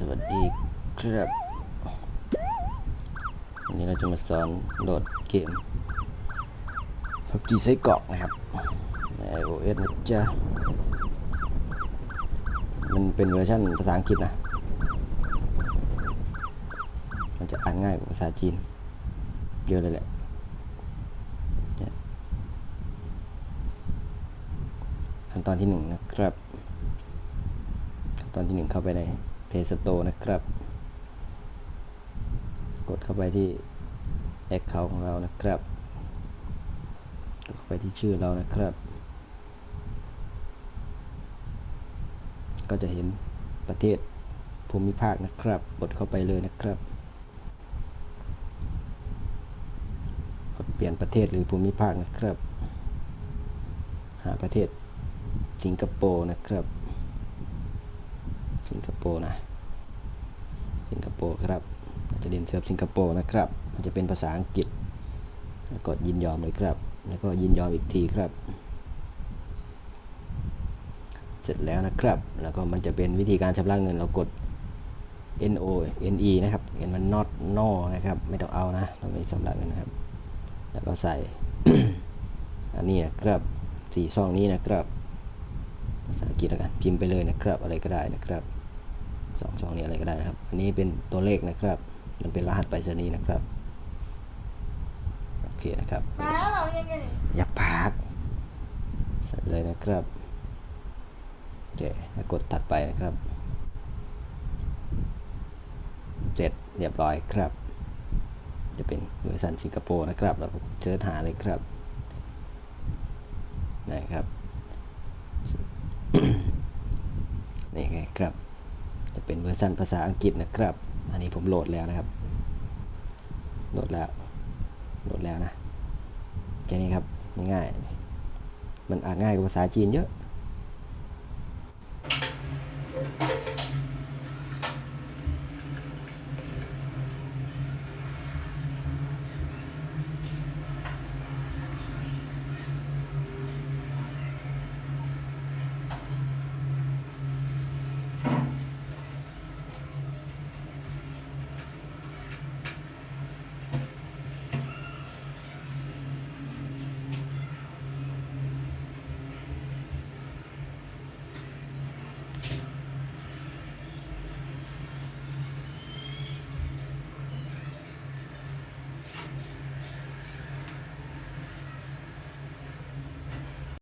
สวัสดีครับวันนี้เราจะมาสอนโหลดเกม PUBG ไส้กรอกนะครับใน iOS นะจ๊ะมันเป็นเวอร์ชันภาษาอังกฤษนะ มันจะอ่านง่ายกว่าภาษาจีน เยอะเลยแหละขั้นตอนที่หนึ่งนะครับ ขั้นตอนที่หนึ่งเข้าไปใน Play Store นะครับ กดเข้าไปที่ Account ของเรานะครับ กดเข้าไปที่ชื่อเรานะครับ ก็จะเห็นประเทศภูมิภาคนะครับ กดเข้าไปเลยนะครับ กดเปลี่ยนประเทศหรือภูมิภาคนะครับ หาประเทศสิงคโปร์นะครับ ร์นะ สิงคโปร์ครับเราจะเรียนเซิร์ฟสิงคโปร์นะครับ มันจะเป็นภาษาอังกฤษ กดยินยอมเลยครับ แล้วก็ยินยอมอีกทีครับ เสร็จแล้วนะครับ แล้วก็มันจะเป็นวิธีการชำระเงินเรากด no ne นะครับเห็นมัน not no นะครับ ไม่ต้องเอานะ เราไม่ชำระเงินนะครับ แล้วก็ใส่ อันนี้นะครับสี่ช่องนี้นะครับภาษาอังกฤษแล้วกันพิมพ์ไปเลยนะครับ อะไรก็ได้นะครับ สองช่องนี้อะไรก็ได้นะครับ อันนี้เป็นตัวเลขนะครับ มันเป็นรหัสไปรษณีย์นะครับ โอเคนะครับ มาแล้วเรายังไงอย่าพักใส่ไปเลยนะครับโอเคกดตัดไปนะครับ เสร็จเรียบร้อยครับ จะเป็นเวอร์ชันสิงคโปร์นะครับ เราก็เสิร์ชหาเลยครับนะครับนี่ไงครับ จะเป็นเวอร์ชันภาษาอังกฤษนะครับ อันนี้ผมโหลดแล้วนะครับ โหลดแล้ว โหลดแล้วนะ แค่นี้ครับ ง่าย มันอ่านง่ายกว่าภาษาจีนเยอะ